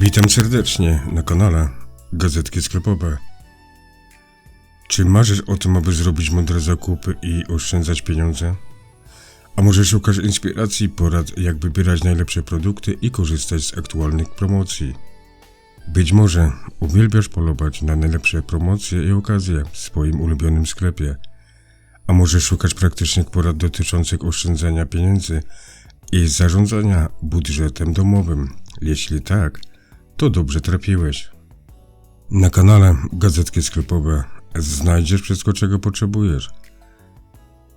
Witam serdecznie na kanale Gazetki Sklepowe. Czy marzysz o tym, aby zrobić mądre zakupy i oszczędzać pieniądze? A może szukasz inspiracji porad, jak wybierać najlepsze produkty i korzystać z aktualnych promocji? Być może uwielbiasz polować na najlepsze promocje i okazje w swoim ulubionym sklepie. A może szukasz praktycznych porad dotyczących oszczędzania pieniędzy i zarządzania budżetem domowym? Jeśli tak, to dobrze trafiłeś. Na kanale Gazetki Sklepowe znajdziesz wszystko, czego potrzebujesz.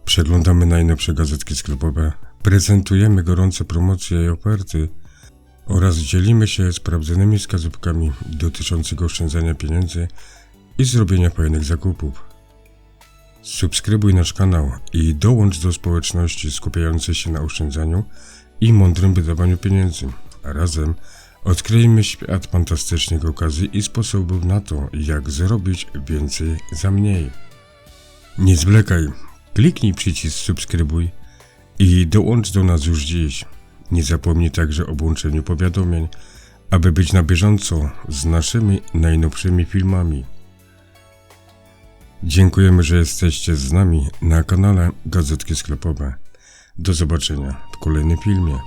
Przeglądamy najnowsze gazetki sklepowe, prezentujemy gorące promocje i oferty oraz dzielimy się sprawdzonymi wskazówkami dotyczącymi oszczędzania pieniędzy i zrobienia fajnych zakupów. Subskrybuj nasz kanał i dołącz do społeczności skupiającej się na oszczędzaniu i mądrym wydawaniu pieniędzy. Razem odkryjmy świat fantastycznych okazji i sposobów na to, jak zrobić więcej za mniej. Nie zwlekaj, kliknij przycisk subskrybuj i dołącz do nas już dziś. Nie zapomnij także o włączeniu powiadomień, aby być na bieżąco z naszymi najnowszymi filmami. Dziękujemy, że jesteście z nami na kanale Gazetki Sklepowe. Do zobaczenia w kolejnym filmie.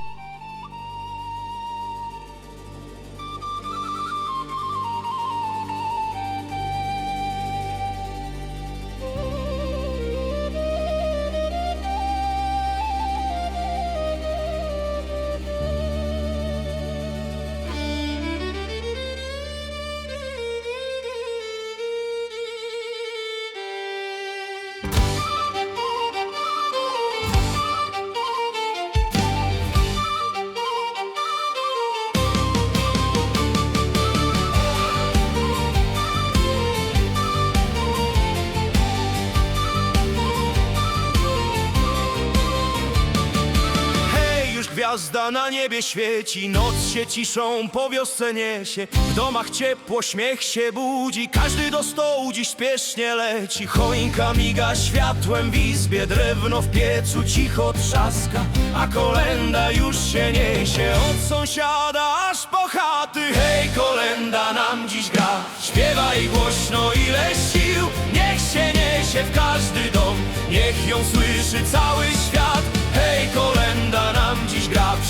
Gwiazda na niebie świeci, noc się ciszą, po wiosce niesie. W domach ciepło, śmiech się budzi, każdy do stołu dziś spiesznie leci. Choinka miga światłem w izbie, drewno w piecu cicho trzaska, a kolenda już się niesie od sąsiada aż po chaty. Hej, kolenda nam dziś gra, śpiewaj głośno ile sił, niech się niesie w każdy dom, niech ją słyszy cały świat.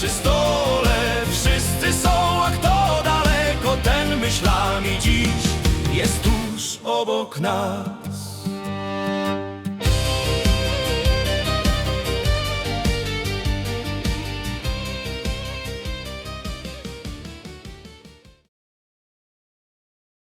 Przy stole Wszyscy są, a kto daleko Ten myślami dziś jest tuż obok nas